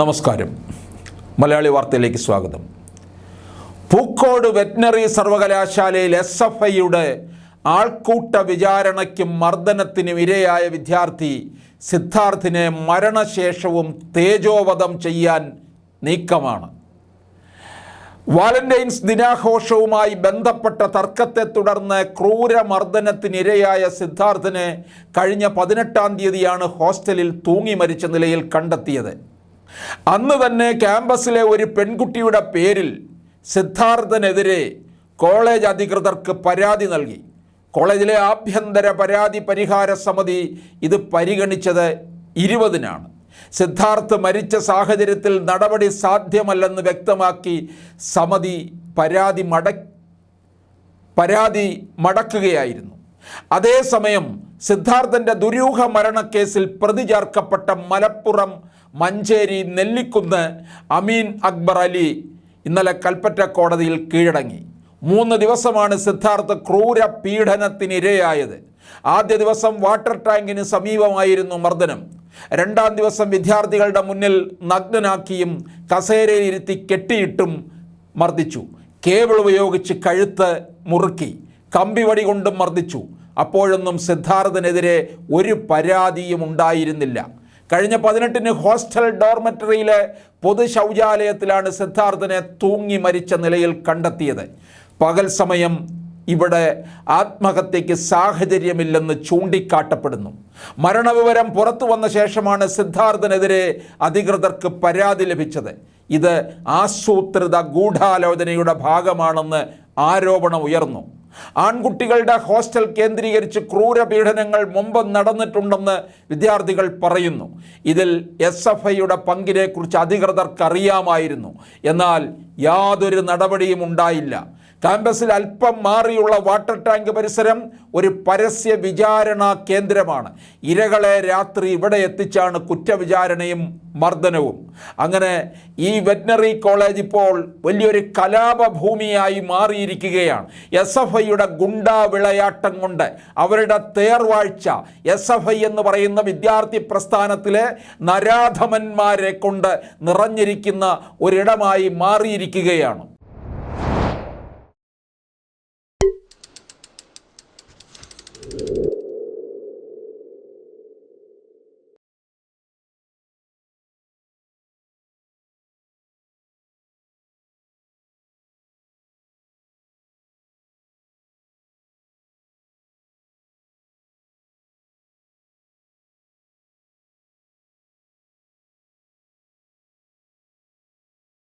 നമസ്കാരം. മലയാളി വാർത്തയിലേക്ക് സ്വാഗതം. പൂക്കോട് വെറ്റിനറി സർവകലാശാലയിൽ എസ് എഫ് ഐയുടെ ആൾക്കൂട്ട വിചാരണയ്ക്കും മർദ്ദനത്തിനും ഇരയായ വിദ്യാർത്ഥി സിദ്ധാർത്ഥിനെ മരണശേഷവും തേജോവധം ചെയ്യാൻ നീക്കമാണ്. വാലന്റൈൻസ് ദിനാഘോഷവുമായി ബന്ധപ്പെട്ട തർക്കത്തെ തുടർന്ന് ക്രൂരമർദ്ദനത്തിനിരയായ സിദ്ധാർത്ഥിനെ കഴിഞ്ഞ പതിനെട്ടാം തീയതിയാണ് ഹോസ്റ്റലിൽ തൂങ്ങി മരിച്ച നിലയിൽ കണ്ടെത്തിയത്. അന്ന് തന്നെ ക്യാമ്പസിലെ ഒരു പെൺകുട്ടിയുടെ പേരിൽ സിദ്ധാർത്ഥനെതിരെ കോളേജ് അധികൃതർക്ക് പരാതി നൽകി. കോളേജിലെ ആഭ്യന്തര പരാതി പരിഹാര സമിതി ഇത് പരിഗണിച്ചത് ഇരുപതിനാണ്. സിദ്ധാർത്ഥ് മരിച്ച സാഹചര്യത്തിൽ നടപടി സാധ്യമല്ലെന്ന് വ്യക്തമാക്കി സമിതി പരാതി മട പരാതി മടക്കുകയായിരുന്നു. അതേസമയം സിദ്ധാർത്ഥന്റെ ദുരൂഹ മരണക്കേസിൽ പ്രതി ചേർക്കപ്പെട്ട മലപ്പുറം മഞ്ചേരി നെല്ലിക്കുന്ന് അമീൻ അക്ബർ അലി ഇന്നലെ കൽപ്പറ്റ കോടതിയിൽ കീഴടങ്ങി. മൂന്ന് ദിവസമാണ് സിദ്ധാർത്ഥ് ക്രൂര പീഡനത്തിനിരയായത് ആദ്യ ദിവസം വാട്ടർ ടാങ്കിന് സമീപമായിരുന്നു മർദ്ദനം. രണ്ടാം ദിവസം വിദ്യാർത്ഥികളുടെ മുന്നിൽ നഗ്നനാക്കിയും കസേരയിലിരുത്തി കെട്ടിയിട്ടും മർദ്ദിച്ചു. കേബിൾ ഉപയോഗിച്ച് കഴുത്ത് മുറുക്കി. കമ്പിവടി കൊണ്ടും മർദ്ദിച്ചു. അപ്പോഴൊന്നും സിദ്ധാർത്ഥനെതിരെ ഒരു പരാതിയും ഉണ്ടായിരുന്നില്ല. കഴിഞ്ഞ പതിനെട്ടിന് ഹോസ്റ്റൽ ഡോർമെറ്ററിയിലെ പൊതു ശൗചാലയത്തിലാണ് സിദ്ധാർത്ഥനെ തൂങ്ങി മരിച്ച നിലയിൽ കണ്ടെത്തിയത്. പകൽ സമയം ഇവിടെ ആത്മഹത്യയ്ക്ക് സാഹചര്യമില്ലെന്ന് ചൂണ്ടിക്കാട്ടപ്പെടുന്നു. മരണവിവരം പുറത്തു വന്ന ശേഷമാണ് സിദ്ധാർത്ഥനെതിരെ അധികൃതർക്ക് പരാതി ലഭിച്ചത്. ഇത് ആസൂത്രിത ഗൂഢാലോചനയുടെ ഭാഗമാണെന്ന് ആരോപണം ഉയർന്നു. ആൺകുട്ടികളുടെ ഹോസ്റ്റൽ കേന്ദ്രീകരിച്ച് ക്രൂരപീഡനങ്ങൾ മുമ്പ് നടന്നിട്ടുണ്ടെന്ന് വിദ്യാർത്ഥികൾ പറയുന്നു. ഇതിൽ എസ് എഫ് ഐയുടെ പങ്കിനെക്കുറിച്ച് അധികൃതർക്കറിയാമായിരുന്നു. എന്നാൽ യാതൊരു നടപടിയും ഉണ്ടായില്ല. ക്യാമ്പസിൽ അല്പം മാറിയുള്ള വാട്ടർ ടാങ്ക് പരിസരം ഒരു പരസ്യ വിചാരണ കേന്ദ്രമാണ്. ഇരകളെ രാത്രി ഇവിടെ എത്തിച്ചാണ് കുറ്റവിചാരണയും മർദ്ദനവും. അങ്ങനെ ഈ വെറ്റിനറി കോളേജ് ഇപ്പോൾ വലിയൊരു കലാപഭൂമിയായി മാറിയിരിക്കുകയാണ്. എസ് എഫ് ഐയുടെ ഗുണ്ടാ വിളയാട്ടം കൊണ്ട് അവരുടെ തേർവാഴ്ച എസ് എഫ് ഐ എന്ന് പറയുന്ന വിദ്യാർത്ഥി പ്രസ്ഥാനത്തിലെ നരാധമന്മാരെ കൊണ്ട് നിറഞ്ഞിരിക്കുന്ന ഒരിടമായി മാറിയിരിക്കുകയാണ്. you